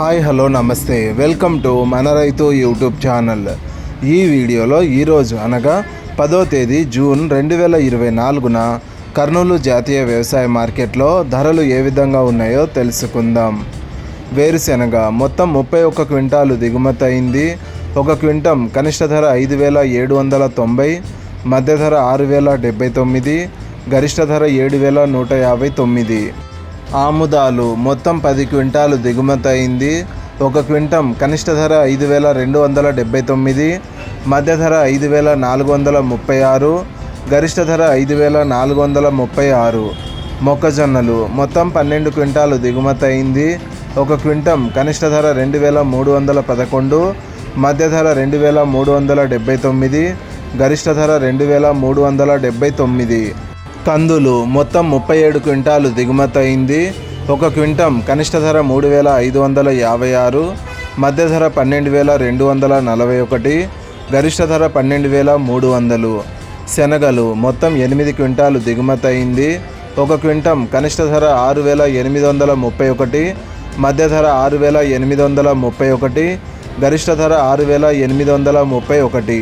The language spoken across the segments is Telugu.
హాయ్ హలో నమస్తే. వెల్కమ్ టు మన రైతు యూట్యూబ్ ఛానల్. ఈ వీడియోలో ఈరోజు అనగా పదో తేదీ జూన్ రెండు వేల ఇరవై నాలుగున కర్నూలు జాతీయ వ్యవసాయ మార్కెట్లో ధరలు ఏ విధంగా ఉన్నాయో తెలుసుకుందాం. వేరుశెనగ మొత్తం ముప్పై ఒక్క క్వింటాలు దిగుమతి అయింది. ఒక క్వింటం కనిష్ట ధర ఐదు వేల ఏడు వందల తొంభై మధ్య ధర ఆరు వేల డెబ్బై తొమ్మిది గరిష్ట ధర ఏడు వేల నూట యాభై తొమ్మిది. ఆముదాలు మొత్తం పది క్వింటాలు దిగుమతి అయింది. ఒక క్వింటం కనిష్ట ధర ఐదు వేల రెండు వందల డెబ్బై తొమ్మిది మధ్య ధర ఐదు వేల నాలుగు వందల ముప్పై ఆరు గరిష్ట ధర ఐదు వేల నాలుగు వందల ముప్పై ఆరు. మొక్కజొన్నలు మొత్తం పన్నెండు క్వింటాలు దిగుమతి అయింది. ఒక క్వింటం కనిష్ట ధర రెండు వేల మూడు వందల పదకొండు మధ్య ధర రెండు వేల మూడు వందల డెబ్బై తొమ్మిది గరిష్ట ధర రెండు వేల మూడు వందల డెబ్బై తొమ్మిది. కందులు మొత్తం ముప్పై ఏడు క్వింటాలు దిగుమతి అయింది ఒక క్వింటం కనిష్ట ధర మూడు వేల ఐదు వందల యాభై ఆరు మధ్య ధర పన్నెండు వేల రెండు వందల నలభై ఒకటి గరిష్ట ధర పన్నెండు వేల మూడు వందలు. శనగలు మొత్తం ఎనిమిది క్వింటాలు దిగుమతి అయింది ఒక క్వింటం కనిష్ట ధర ఆరు వేల ఎనిమిది వందల ముప్పై ఒకటి మధ్య ధర ఆరు వేల ఎనిమిది వందల ముప్పై ఒకటి గరిష్ట ధర ఆరు వేల ఎనిమిది వందల ముప్పై ఒకటి.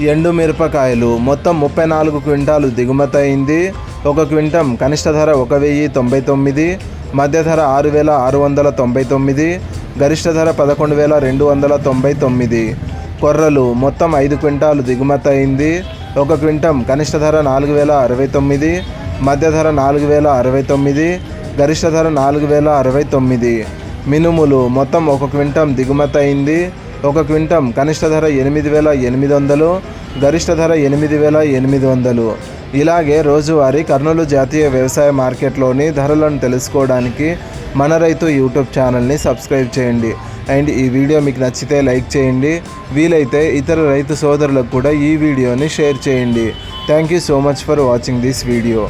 ఎండు మిరపకాయలు. మొత్తం ముప్పై నాలుగు క్వింటాలు దిగుమతి అయింది ఒక క్వింటం కనిష్ట ధర ఒక వెయ్యి తొంభై తొమ్మిది. మధ్య ధర ఆరు వేల ఆరు వందల తొంభై తొమ్మిది. గరిష్ట ధర పదకొండు వేల రెండు వందల తొంభై తొమ్మిది. కొర్రలు మొత్తం ఐదు క్వింటాలు దిగుమతి అయింది ఒక క్వింటం కనిష్ట ధర నాలుగు వేల అరవై తొమ్మిది. మధ్య ధర నాలుగు వేల అరవై తొమ్మిది. గరిష్ట ధర నాలుగు వేల అరవై తొమ్మిది. మినుములు మొత్తం ఒక క్వింటం దిగుమతి అయింది ఒక క్వింటం కనిష్ట ధర ఎనిమిది వేల ఎనిమిది వందలు గరిష్ట ధర ఎనిమిది వేల ఎనిమిది వందలు. ఇలాగే రోజువారీ కర్నూలు జాతీయ వ్యవసాయ మార్కెట్లోని ధరలను తెలుసుకోవడానికి మన రైతు యూట్యూబ్ ఛానల్ని సబ్స్క్రైబ్ చేయండి. అండ్ ఈ వీడియో మీకు నచ్చితే లైక్ చేయండి. వీలైతే ఇతర రైతు సోదరులకు కూడా ఈ వీడియోని షేర్ చేయండి. Thank you so much for watching this video.